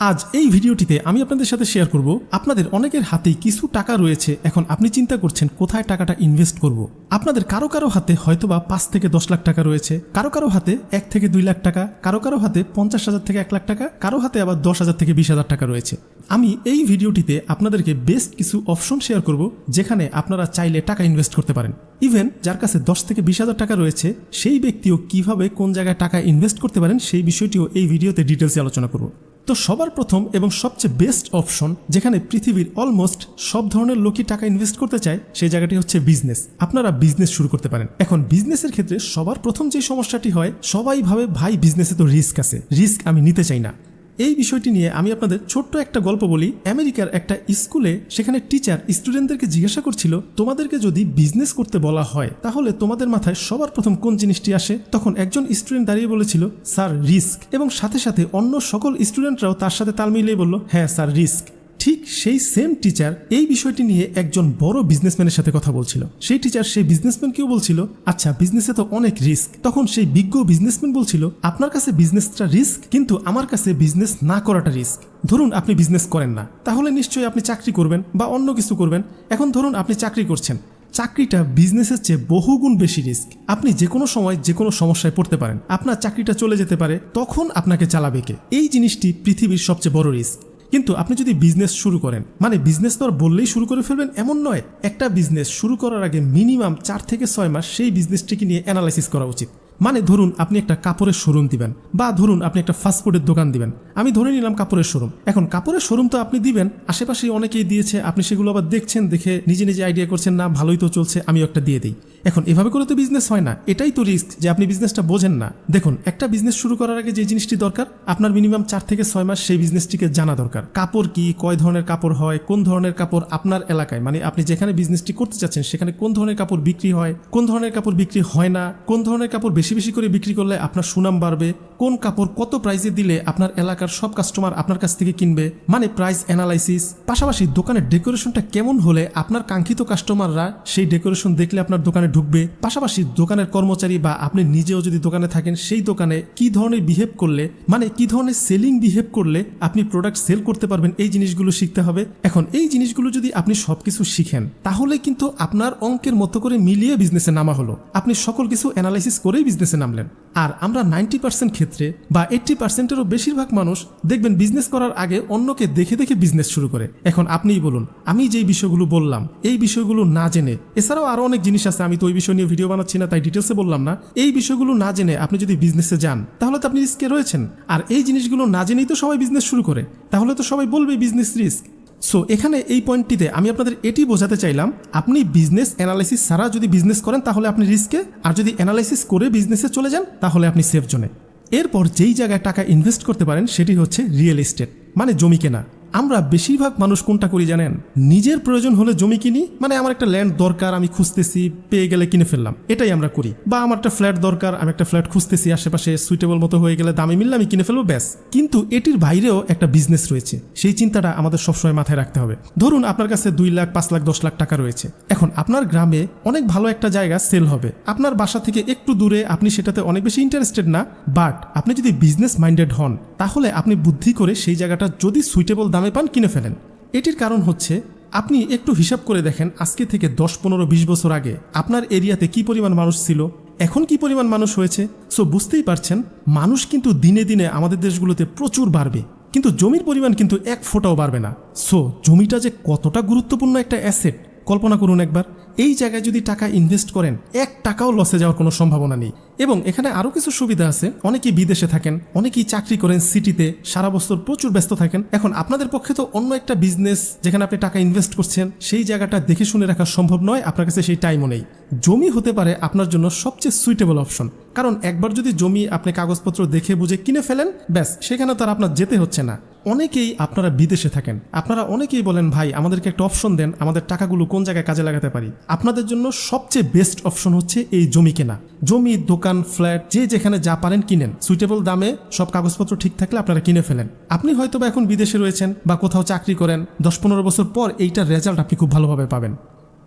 আজ এই ভিডিওটিতে আমি আপনাদের সাথে শেয়ার করব, আপনাদের অনেকের হাতেই কিছু টাকা রয়েছে, এখন আপনি চিন্তা করছেন কোথায় টাকাটা ইনভেস্ট করব। আপনাদের কারও কারও হাতে হয়তোবা পাঁচ থেকে দশ লাখ টাকা রয়েছে, কারও কারও হাতে এক থেকে দুই লাখ টাকা, কারও কারও হাতে পঞ্চাশ হাজার থেকে এক লাখ টাকা, কারও হাতে আবার দশ হাজার থেকে বিশ হাজার টাকা রয়েছে। আমি এই ভিডিওটিতে আপনাদেরকে বেস্ট কিছু অপশন শেয়ার করব, যেখানে আপনারা চাইলে টাকা ইনভেস্ট করতে পারেন। ইভেন যার কাছে দশ থেকে বিশ হাজার টাকা রয়েছে, সেই ব্যক্তিও কীভাবে কোন জায়গায় টাকা ইনভেস্ট করতে পারেন, সেই বিষয়টিও এই ভিডিওতে ডিটেলসে আলোচনা করব। তো সবার প্রথম এবং সবচেয়ে বেস্ট অপশন যেখানে পৃথিবীর অলমোস্ট সব ধরনের লোকই টাকা ইনভেস্ট করতে চায়, সেই জায়গাটি হচ্ছে বিজনেস আপনারা বিজনেস শুরু করতে পারেন। এখন বিজনেসের ক্ষেত্রে সবার প্রথম যে সমস্যাটি হয়, সবাই ভাবে, ভাই বিজনেসে তো রিস্ক আছে। রিস্ক আমি নিতে চাই না। এই বিষয়টি নিয়ে আমি আপনাদের ছোট্ট একটা গল্প বলি। আমেরিকার একটা স্কুলে সেখানে টিচার স্টুডেন্টদেরকে জিজ্ঞাসা করছিল, তোমাদেরকে যদি বিজনেস করতে বলা হয়, তাহলে তোমাদের মাথায় সবার প্রথম কোন জিনিসটি আসে? তখন একজন স্টুডেন্ট দাঁড়িয়ে বলেছিল, স্যার, রিস্ক। এবং সাথে সাথে অন্য সকল স্টুডেন্টরাও তার সাথে তাল মিলিয়ে বলল হ্যাঁ স্যার, রিস্ক। ঠিক সেই সেম টিচার এই বিষয়টি নিয়ে একজন বড় বিজনেসম্যানের সাথে কথা বলছিল। সেই টিচার সেই বিজনেসম্যানকেও বলছিল আচ্ছা বিজনেসে তো অনেক রিস্ক তখন সেই বিজ্ঞ বিজনেসম্যান বলছিল, আপনার কাছে বিজনেসটা রিস্ক কিন্তু আমার কাছে বিজনেস না করাটা রিস্ক ধরুন আপনি বিজনেস করেন না, তাহলে নিশ্চয়ই আপনি চাকরি করবেন বা অন্য কিছু করবেন। এখন ধরুন আপনি চাকরি করছেন, চাকরিটা বিজনেসের চেয়ে বহুগুণ বেশি রিস্ক আপনি যে কোনো সময় যে কোনো সমস্যায় পড়তে পারেন, আপনার চাকরিটা চলে যেতে পারে, তখন আপনাকে চালাবে কে? এই জিনিসটি পৃথিবীর সবচেয়ে বড় রিস্ক কিন্তু আপনি যদি বিজনেস শুরু করেন মানে বিজনেস তো আর বললেই শুরু করে ফেলবেন, এমন নয়। একটা বিজনেস শুরু করার আগে মিনিমাম চার থেকে ছয় মাস সেই বিজনেসটিকে নিয়ে অ্যানালাইসিস করা উচিত। মানে ধরুন আপনি একটা কাপড়ের শোরুম দিবেন বা ধরুন আপনি একটা ফাস্টফুডের দোকান দিবেন। আমি ধরে নিলাম কাপড়ের শোরুম এখন কাপড়ের শোরুম তো আপনি দিবেন আশেপাশে অনেকেই দিয়েছে, আপনি সেগুলো আবার দেখছেন, দেখে নিজে নিজে আইডিয়া করছেন, না, ভালোই তো চলছে, আমিও একটা দিয়ে দিই। এখন এভাবে করে তো বিজনেস হয় না। এটাই তো রিস্ক যে আপনি বিজনেসটা বোঝেন না। দেখুন, একটা বিজনেস শুরু করার আগে যে জিনিসটি দরকার, আপনার মিনিমাম চার থেকে ছয় মাস সেই বিজনেসটিকে জানা দরকার। কাপড় কি, কয় ধরনের কাপড় হয়, কোন ধরনের কাপড় আপনার এলাকায় মানে আপনি যেখানে বিজনেসটি করতে চাচ্ছেন, সেখানে কোন ধরনের কাপড় বিক্রি হয়, কোন ধরনের কাপড় বিক্রি হয় না, কোন ধরনের কাপড় বেশি বেশি বেশি করে বিক্রি করলে আপনার সুনাম বাড়বে। কোন কাপড় কত প্রাইসে দিলে আপনার এলাকার সব কাস্টমার আপনার কাছ থেকে কিনবে? মানে প্রাইস অ্যানালাইসিস পাশাপাশি দোকানের ডেকোরেশনটা কেমন হলে আপনার কাঙ্ক্ষিত কাস্টমাররা সেই ডেকোরেশন দেখলে আপনার দোকানে ঢুকবে? পাশাপাশি দোকানের কর্মচারী বা আপনি নিজেও যদি দোকানে থাকেন, সেই দোকানে কি ধরনের বিহেভ করলে মানে কি ধরনের সেলিং বিহেভ করলে আপনি প্রোডাক্ট সেল করতে পারবেন, এই জিনিসগুলো শিখতে হবে। এখন এই জিনিসগুলো যদি আপনি সবকিছু শিখেন, তাহলে কিন্তু আপনার অঙ্কের মতো করে মিলিয়ে বিজনেসে নামা হলো। আপনি সকল কিছু অ্যানালাইসিস করেই নামলেন। আর আমরা নাইনটি পার্সেন্ট ক্ষেত্রে বা এইট্টি পার্সেন্টেরও বেশিরভাগ মানুষ দেখবেন বিজনেস করার আগে অন্যকে দেখে দেখে বিজনেস শুরু করে। এখন আপনিই বলুন, আমি যেই বিষয়গুলো বললাম, এই বিষয়গুলো না জেনে, এছাড়াও আরও অনেক জিনিস আছে, আমি তো ওই বিষয় নিয়ে ভিডিও বানাচ্ছি না, তাই ডিটেলসে বললাম না। এই বিষয়গুলো না জেনে আপনি যদি বিজনেসে যান, তাহলে তো আপনি রিস্কে রয়েছেন। আর এই জিনিসগুলো না জেনেই তো সবাই বিজনেস শুরু করে। তাহলে তো সবাই বলবে বিজনেস রিস্ক সো এখানে এই পয়েন্টটিতে আমি আপনাদের এটি বোঝাতে চাইলাম, আপনি বিজনেস অ্যানালাইসিস ছাড়া যদি বিজনেস করেন তাহলে আপনি রিস্কে আর যদি অ্যানালাইসিস করে বিজনেসে চলে যান তাহলে আপনি সেফ জোনে এরপর যেই জায়গায় টাকা ইনভেস্ট করতে পারেন সেটি হচ্ছে রিয়েল এস্টেট মানে জমি কেনা। আমরা বেশিরভাগ মানুষ কোনটা করি জানেন? নিজের প্রয়োজন হলে জমি কিনি মানে আমার একটা ল্যান্ড দরকার, আমি খুঁজতেছি, পেয়ে গেলে কিনে ফেললাম। এটাই আমরা করি। বা আমার একটা ফ্ল্যাট দরকার, আমি একটা ফ্ল্যাট খুঁজতেছি, আশেপাশে সুইটেবল মতো হয়ে গেলে দামে মিললে আমি কিনে ফেলব, ব্যাস। কিন্তু এটির বাইরেও একটা বিজনেস রয়েছে। সেই চিন্তাটা আমাদের সবসময় মাথায় রাখতে হবে। ধরুন আপনার কাছে দুই লাখ, পাঁচ লাখ, দশ লাখ টাকা রয়েছে। এখন আপনার গ্রামে অনেক ভালো একটা জায়গা সেল হবে। আপনার বাসা থেকে একটু দূরে, আপনি সেটাতে অনেক বেশি ইন্টারেস্টেড না বাট আপনি যদি বিজনেস মাইন্ডেড হন, তাহলে আপনি বুদ্ধি করে সেই জায়গাটা যদি সুইটেবল দামে পান কিনে ফেলেন। এটির কারণ হচ্ছে, আপনি একটু হিসাব করে দেখেন আজকে থেকে দশ, পনেরো, বিশ বছর আগে আপনার এরিয়াতে কি পরিমাণ মানুষ ছিল, এখন কি পরিমাণ মানুষ হয়েছে। সো বুঝতেই পারছেন, মানুষ কিন্তু দিনে দিনে আমাদের দেশগুলোতে প্রচুর বাড়বে। কিন্তু জমির পরিমাণ কিন্তু এক ফোটাও বাড়বে না। সো জমিটা যে কতটা গুরুত্বপূর্ণ একটা অ্যাসেট কল্পনা করুন একবার। এই জায়গায় যদি টাকা ইনভেস্ট করেন, এক টাকাও লসে যাওয়ার কোনো সম্ভাবনা নেই। এবং এখানে আরও কিছু সুবিধা আছে। অনেকেই বিদেশে থাকেন, অনেকেই চাকরি করেন সিটিতে সারা বছর প্রচুর ব্যস্ত থাকেন। এখন আপনাদের পক্ষে তো অন্য একটা বিজনেস যেখানে আপনি টাকা ইনভেস্ট করছেন, সেই জায়গাটা দেখে শুনে রাখা সম্ভব নয়, আপনার কাছে সেই টাইমও নেই। জমি হতে পারে আপনার জন্য সবচেয়ে সুইটেবল অপশন কারণ একবার যদি জমি আপনি কাগজপত্র দেখে বুঝে কিনে ফেলেন, ব্যাস, সেখানে তো আর আপনার যেতে হচ্ছে না। অনেকেই আপনারা বিদেশে থাকেন। আপনারা অনেকেই বলেন, ভাই, আমাদেরকে একটা অপশন দেন, আমাদের টাকাগুলো কোন জায়গায় কাজে লাগাতে পারি? আপনাদের জন্য সবচেয়ে বেস্ট অপশন হচ্ছে এই জমি কেনা। জমি, দোকান ফ্ল্যাট যে যেখানে যা পারেন কিনেন। সুইটেবল দামে সব কাগজপত্র ঠিক থাকলে আপনারা কিনে ফেলেন। আপনি হয়তো বা এখন বিদেশে রয়েছেন বা কোথাও চাকরি করেন দশ পনেরো বছর পর এইটার রেজাল্ট আপনি খুব ভালোভাবে পাবেন।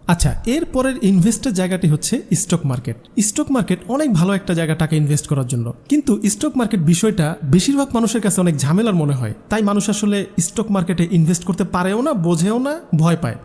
আচ্ছা এর পরের ইনভেস্টের জায়গাটি হচ্ছে স্টক মার্কেট স্টক মার্কেট অনেক ভালো একটা জায়গা টাকা ইনভেস্ট করার জন্য। কিন্তু স্টক মার্কেট বিষয়টা বেশিরভাগ মানুষের কাছে অনেক ঝামেলার মনে হয়। তাই মানুষ আসলে স্টক মার্কেটে ইনভেস্ট করতে পারেও না, বোঝেও না, ভয় পায়।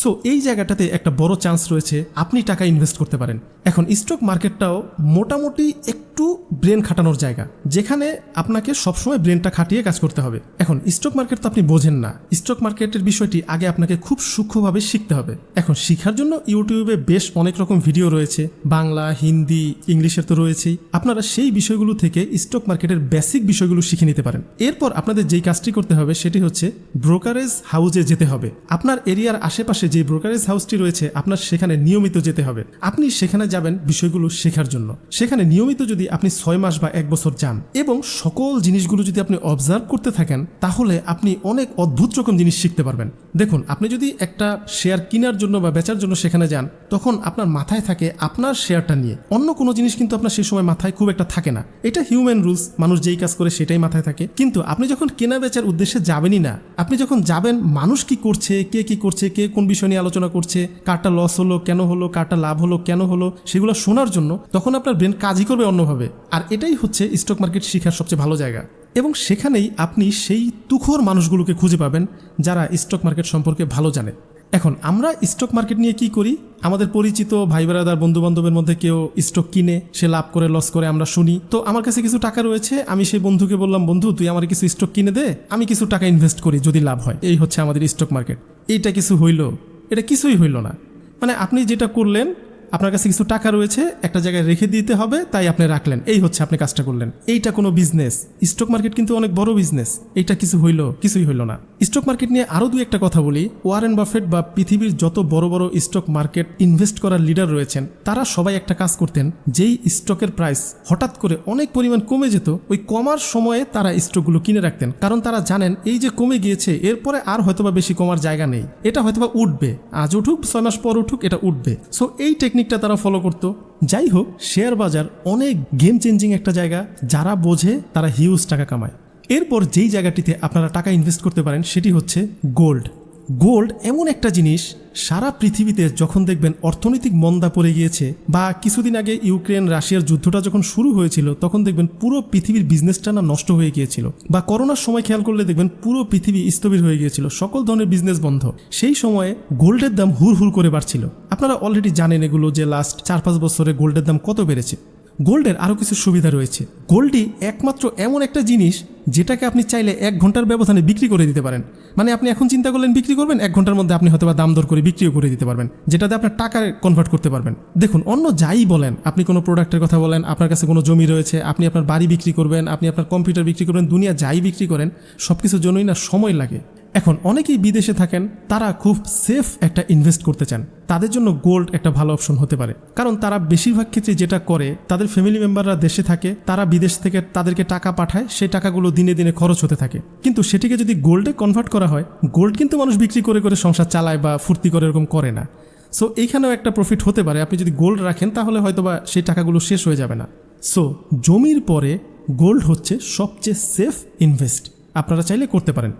সো এই জায়গাটাতে একটা বড় চান্স রয়েছে, আপনি টাকা ইনভেস্ট করতে পারেন। এখন স্টক মার্কেটটাও মোটামুটি একটু ব্রেন খাটানোর জায়গা, যেখানে আপনাকে সবসময় ব্রেনটা খাটিয়ে কাজ করতে হবে। এখন স্টক মার্কেট তো আপনি বোঝেন না। স্টক মার্কেটের বিষয়টি আগে আপনাকে খুব সূক্ষ্মভাবে শিখতে হবে। এখন, শিখার জন্য ইউটিউবে বেশ অনেক রকম ভিডিও রয়েছে। বাংলা, হিন্দি, ইংলিশের তো রয়েছেই। আপনারা সেই বিষয়গুলো থেকে স্টক মার্কেটের বেসিক বিষয়গুলো শিখে নিতে পারেন। এরপর আপনাদের যেই কাজটি করতে হবে, সেটি হচ্ছে ব্রোকারেজ হাউসে যেতে হবে। আপনার এরিয়ার আশেপাশে যে ব্রোকারেজ হাউসটি রয়েছে, আপনার সেখানে নিয়মিত যেতে হবে। আপনি সেখানে যাবেন বিষয়গুলো শেখার জন্য। সেখানে নিয়মিত যদি আপনি ছয় মাস বা এক বছর যান এবং সকল জিনিসগুলো যদি আপনি অবজার্ভ করতে থাকেন, তাহলে আপনি অনেক অদ্ভুত রকম জিনিস শিখতে পারবেন। দেখুন, আপনি যদি একটা শেয়ার কেনার জন্য বা বেচার জন্য সেখানে যান, তখন আপনার মাথায় থাকে আপনার শেয়ারটা নিয়ে। অন্য কোনো জিনিস কিন্তু আপনার সেই সময় মাথায় খুব একটা থাকে না। এটা হিউম্যান রুলস মানুষ যেই কাজ করে সেটাই মাথায় থাকে। কিন্তু আপনি যখন কেনা বেচার উদ্দেশ্যে যাবেনই না, আপনি যখন যাবেন, মানুষ কি করছে, কে কি করছে, কে কোন বিষয় নিয়ে আলোচনা করছে, কারটা লস হলো, কেন হলো, কারটা লাভ হলো, কেন হলো, সেগুলো শোনার জন্য, তখন আপনার ব্রেন কাজই করবে অন্যভাবে। আর এটাই হচ্ছে স্টক মার্কেট শেখার সবচেয়ে ভালো জায়গা। এবং সেখানেই আপনি সেই তুখোর মানুষগুলোকে খুঁজে পাবেন যারা স্টক মার্কেট সম্পর্কে ভালো জানে। এখন, আমরা স্টক মার্কেট নিয়ে কি করি? আমাদের পরিচিত ভাই বেড়াদার বন্ধু বান্ধবের মধ্যে কেউ স্টক কিনে, সে লাভ করে লস করে, আমরা শুনি। তো আমার কাছে কিছু টাকা রয়েছে, আমি সেই বন্ধুকে বললাম, বন্ধু, তুই আমার কিছু স্টক কিনে দে, আমি কিছু টাকা ইনভেস্ট করি যদি লাভ হয়। এই হচ্ছে আমাদের স্টক মার্কেট এইটা কিছু হইল। এটা কিছুই হইল না। মানে আপনি যেটা করলেন আপনার কাছে কিছু টাকা রয়েছে, একটা জায়গায় রেখে দিতে হবে, তাই আপনি রাখলেন। এই হচ্ছে আপনি কাজটা করলেন। এইটা কোনো বিজনেস স্টক মার্কেট কিন্তু অনেক বড় বিজনেস এইটা কিছু হইল, কিছুই হইল না। স্টক মার্কেট নিয়ে আরও দু একটা কথা বলি। ওয়ারেন বাফেট বা পৃথিবীর যত বড় বড় স্টক মার্কেট ইনভেস্ট করার লিডার রয়েছেন, তারা সবাই একটা কাজ করতেন, যেই স্টকের প্রাইস হঠাৎ করে অনেক পরিমাণ কমে যেত, ওই কমার সময়ে তারা স্টকগুলো কিনে রাখতেন। কারণ তারা জানেন, এই যে কমে গিয়েছে, এরপরে আর হয়তোবা বেশি কমার জায়গা নেই। এটা হয়তোবা উঠবে। আজ উঠুক, ছয় মাস পর উঠুক, এটা উঠবে। সো এই টেকনিকটা তারা ফলো করতো। যাই হোক শেয়ার বাজার অনেক গেম চেঞ্জিং একটা জায়গা, যারা বোঝে তারা হিউজ টাকা কামায়। এরপর যেই জায়গাটিতে আপনারা টাকা ইনভেস্ট করতে পারেন, সেটি হচ্ছে গোল্ড গোল্ড এমন একটা জিনিস, সারা পৃথিবীতে যখন দেখবেন অর্থনৈতিক মন্দা পড়ে গিয়েছে বা কিছুদিন আগে ইউক্রেন, রাশিয়ার যুদ্ধটা যখন শুরু হয়েছিল, তখন দেখবেন পুরো পৃথিবীর বিজনেসটা না নষ্ট হয়ে গিয়েছিল বা করোনার সময় খেয়াল করলে দেখবেন পুরো পৃথিবী স্থবির হয়ে গিয়েছিল, সকল ধরনের বিজনেস বন্ধ। সেই সময়ে গোল্ডের দাম হুর হুর করে বাড়ছিল। আপনারা অলরেডি জানেন এগুলো যে লাস্ট চার পাঁচ বছরে গোল্ডের দাম কত বেড়েছে। গোল্ডের আরও কিছু সুবিধা রয়েছে। গোল্ডই একমাত্র এমন একটা জিনিস যেটাকে আপনি চাইলে এক ঘণ্টার ব্যবধানে বিক্রি করে দিতে পারেন। মানে আপনি এখন চিন্তা করলেন বিক্রি করবেন, এক ঘণ্টার মধ্যে আপনি হয়তো বা দাম দর করে বিক্রিও করে দিতে পারবেন, যেটাতে আপনার টাকায় কনভার্ট করতে পারবেন। দেখুন, অন্য যাই বলেন, আপনি কোনো প্রোডাক্টের কথা বলেন, আপনার কাছে কোনো জমি রয়েছে, আপনি আপনার বাড়ি বিক্রি করবেন, আপনি আপনার কম্পিউটার বিক্রি করবেন, দুনিয়া যাই বিক্রি করেন সব কিছুর জন্যই না সময় লাগে। এখন অনেকেই বিদেশে থাকেন, তারা খুব সেফ একটা ইনভেস্ট করতে চান। তাদের জন্য গোল্ড একটা ভালো অপশন হতে পারে। কারণ তারা বেশিরভাগ ক্ষেত্রে যেটা করে, তাদের ফ্যামিলি মেম্বাররা দেশে থাকে, তারা বিদেশ থেকে তাদেরকে টাকা পাঠায়, সেই টাকাগুলো দিনে দিনে খরচ হতে থাকে। কিন্তু সেটিকে যদি গোল্ডে কনভার্ট করা হয় গোল্ড কিন্তু মানুষ বিক্রি করে করে সংসার চালায় বা ফুর্তি করে এরকম করে না। সো এইখানেও একটা প্রফিট হতে পারে। আপনি যদি গোল্ড রাখেন, তাহলে হয়তোবা সেই টাকাগুলো শেষ হয়ে যাবে না। সো জমির পরে গোল্ড হচ্ছে সবচেয়ে সেফ ইনভেস্ট আপনারা চাইলে করতে পারেন।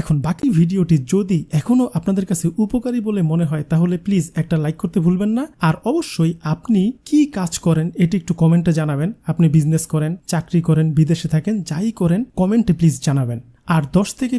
এখন বাকি ভিডিওটি যদি এখনও আপনাদের কাছে উপকারী বলে মনে হয়, তাহলে প্লিজ একটা লাইক করতে ভুলবেন না। আর অবশ্যই আপনি কি কাজ করেন, এটি একটু কমেন্টে জানাবেন। আপনি বিজনেস করেন, চাকরি করেন, বিদেশে থাকেন, যাই করেন, কমেন্টে প্লিজ জানাবেন। আর দশ থেকে